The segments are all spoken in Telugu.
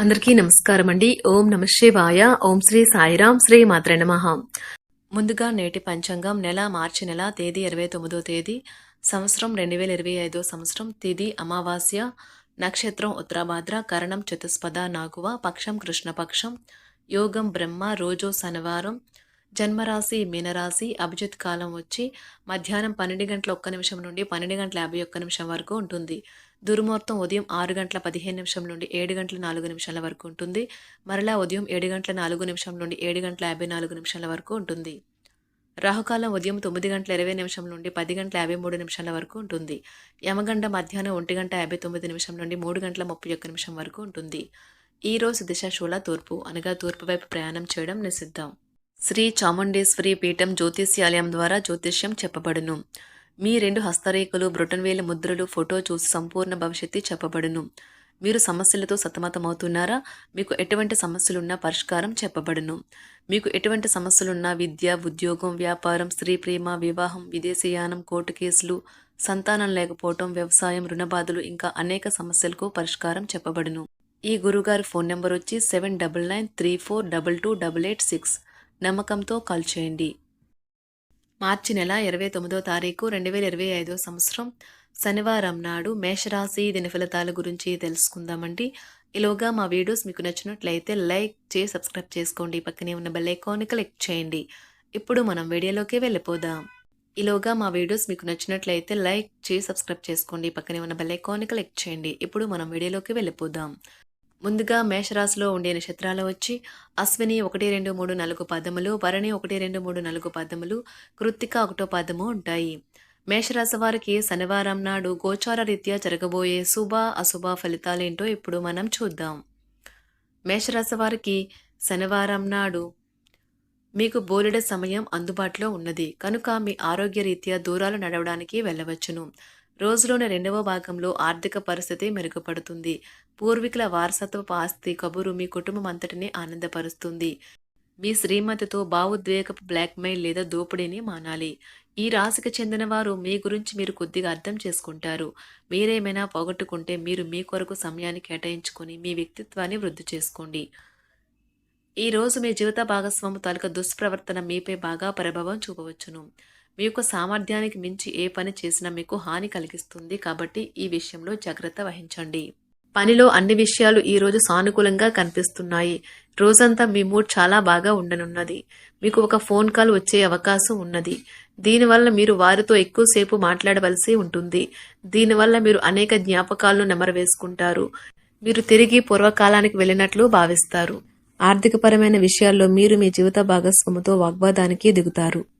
అందరికీ నమస్కారం అండి. ఓం నమ శివాయ. ఓం శ్రీ సాయిరాం శ్రీ మాత్ర నమః. ముందుగా నేటి పంచాంగం నెల మార్చి నెల తేదీ ఇరవై తొమ్మిదో తేదీ సంవత్సరం రెండు వేల ఇరవై ఐదో సంవత్సరం తిది అమావాస్య నక్షత్రం ఉత్తరాభాద్ర కరణం చతుస్పద నాగువ పక్షం కృష్ణపక్షం యోగం బ్రహ్మ రోజు శనివారం జన్మరాశి మీనరాశి అభిజిత్ కాలం వచ్చి మధ్యాహ్నం పన్నెండు గంటల ఒక్క నిమిషం నుండి పన్నెండు గంటల యాభై ఒక్క నిమిషం వరకు ఉంటుంది. దుర్ముహూర్తం ఉదయం ఆరు గంటల పదిహేను నిమిషం నుండి ఏడు గంటల నాలుగు నిమిషాల వరకు ఉంటుంది. మరలా ఉదయం ఏడు గంటల నాలుగు నిమిషం నుండి ఏడు గంటల యాభై నాలుగు నిమిషాల వరకు ఉంటుంది. రాహుకాలం ఉదయం తొమ్మిది గంటల ఇరవై నిమిషం నుండి పది గంటల యాభై మూడు నిమిషాల వరకు ఉంటుంది. యమగండ మధ్యాహ్నం ఒంటి గంట యాభై తొమ్మిది నిమిషం నుండి మూడు గంటల ముప్పై ఒక్క నిమిషం వరకు ఉంటుంది. ఈ రోజు దిశ శూల తూర్పు అనగా తూర్పు వైపు ప్రయాణం చేయడం నిషిద్ధం. శ్రీ చాముండేశ్వరి పీఠం జ్యోతిష్యాలయం ద్వారా జ్యోతిష్యం చెప్పబడును. మీ రెండు హస్తరేఖలు బ్రొటన్వేల ముద్రలు ఫోటో చూసి సంపూర్ణ భవిష్యత్తు చెప్పబడును. మీరు సమస్యలతో సతమతమవుతున్నారా? మీకు ఎటువంటి సమస్యలున్నా పరిష్కారం చెప్పబడును. మీకు ఎటువంటి సమస్యలున్నా విద్య ఉద్యోగం వ్యాపారం స్త్రీ ప్రేమ వివాహం విదేశీయానం కోర్టు కేసులు సంతానం లేకపోవటం వ్యవసాయం రుణబాధలు ఇంకా అనేక సమస్యలకు పరిష్కారం చెప్పబడును. ఈ గురుగారి ఫోన్ నెంబర్ వచ్చి seven double nine three four double two double eight six. నమ్మకంతో కాల్ చేయండి. మార్చి నెల ఇరవై తొమ్మిదో తారీఖు రెండు వేల ఇరవై ఐదో సంవత్సరం శనివారం నాడు మేషరాశి దిన ఫలితాల గురించి తెలుసుకుందామండి. ఈలోగా మా వీడియోస్ మీకు నచ్చినట్లయితే లైక్ చేసి సబ్స్క్రైబ్ చేసుకోండి. పక్కనే ఉన్న బెల్ ఐకాన్ని క్లిక్ చేయండి. ఇప్పుడు మనం వీడియోలోకి వెళ్ళిపోదాం. ఈలోగా మా వీడియోస్ మీకు నచ్చినట్లయితే లైక్ చేసి సబ్స్క్రైబ్ చేసుకోండి. పక్కనే ఉన్న బెల్ ఐకాన్ని క్లిక్ చేయండి. ఇప్పుడు మనం వీడియోలోకి వెళ్ళిపోదాం. ముందుగా మేషరాశిలో ఉండే నక్షత్రాలు వచ్చి అశ్విని ఒకటి రెండు మూడు నాలుగు పదములు భరణి ఒకటి రెండు మూడు నాలుగు పదములు కృత్తిక ఒకటో పదము ఉంటాయి. మేషరాశి వారికి శనివారం నాడు గోచార రీత్యా జరగబోయే శుభ అశుభ ఫలితాలేంటో ఇప్పుడు మనం చూద్దాం. మేషరాశి వారికి శనివారం నాడు మీకు బోలెడ సమయం అందుబాటులో ఉన్నది. కనుక మీ ఆరోగ్య రీత్యా దూరాలు నడవడానికి వెళ్ళవచ్చును. రోజులోని రెండవ భాగంలో ఆర్థిక పరిస్థితి మెరుగుపడుతుంది. పూర్వీకుల వారసత్వపు ఆస్తి కబురు మీ కుటుంబం అంతటిని ఆనందపరుస్తుంది. మీ శ్రీమతితో భావోద్వేగపు బ్లాక్మెయిల్ లేదా దోపిడీని మానాలి. ఈ రాశికి చెందిన వారు మీ గురించి మీరు కొద్దిగా అర్థం చేసుకుంటారు. మీరేమైనా పోగొట్టుకుంటే మీరు మీ కొరకు సమయాన్ని కేటాయించుకొని మీ వ్యక్తిత్వాన్ని వృద్ధి చేసుకోండి. ఈ రోజు మీ జీవిత భాగస్వాము తాలూకా దుష్ప్రవర్తన మీపై బాగా ప్రభావం చూపవచ్చును. మీ యొక్క సామర్థ్యానికి మించి ఏ పని చేసినా మీకు హాని కలిగిస్తుంది కాబట్టి ఈ విషయంలో జాగ్రత్త వహించండి. పనిలో అన్ని విషయాలు ఈ రోజు సానుకూలంగా కనిపిస్తున్నాయి. రోజంతా మీ మూడ్ చాలా బాగా ఉండనున్నది. మీకు ఒక ఫోన్ కాల్ వచ్చే అవకాశం ఉన్నది. దీనివల్ల మీరు వారితో ఎక్కువసేపు మాట్లాడవలసి ఉంటుంది. దీనివల్ల మీరు అనేక జ్ఞాపకాలను నెమరవేసుకుంటారు. మీరు తిరిగి పూర్వకాలానికి వెళ్ళినట్లు భావిస్తారు. ఆర్థికపరమైన విషయాల్లో మీరు మీ జీవిత భాగస్వామితో వాగ్వాదానికి దిగుతారు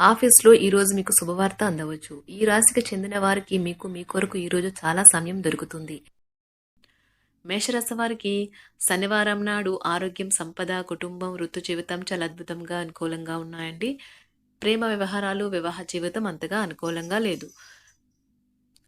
ఆఫీస్లో ఈరోజు మీకు శుభవార్త అందవచ్చు. ఈ రాశికి చెందిన వారికి మీకు మీ కొరకు ఈ రోజు చాలా సమయం దొరుకుతుంది. మేషరాశి వారికి శనివారం నాడు ఆరోగ్యం సంపద కుటుంబం వృత్తి జీవితం చాలా అద్భుతంగా అనుకూలంగా ఉన్నాయండి. ప్రేమ వ్యవహారాలు వివాహ జీవితం అంతగా అనుకూలంగా లేదు.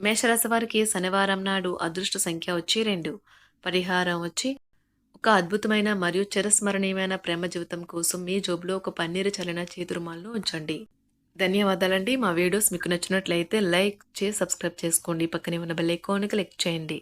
మేషరాశి వారికి శనివారం నాడు అదృష్ట సంఖ్య వచ్చి రెండు పరిహారం వచ్చి ఒక అద్భుతమైన మరియు చిరస్మరణీయమైన ప్రేమ జీవితం కోసం మీ జోబులో ఒక పన్నీరు చల్లిన చేతురుమాలను ఉంచండి. ధన్యవాదాలండి. మా వీడియోస్ మీకు నచ్చినట్లయితే లైక్ చేసి సబ్స్క్రైబ్ చేసుకోండి. పక్కనే ఉన్న బెల్ ఐకాన్ క్లిక్ చేయండి.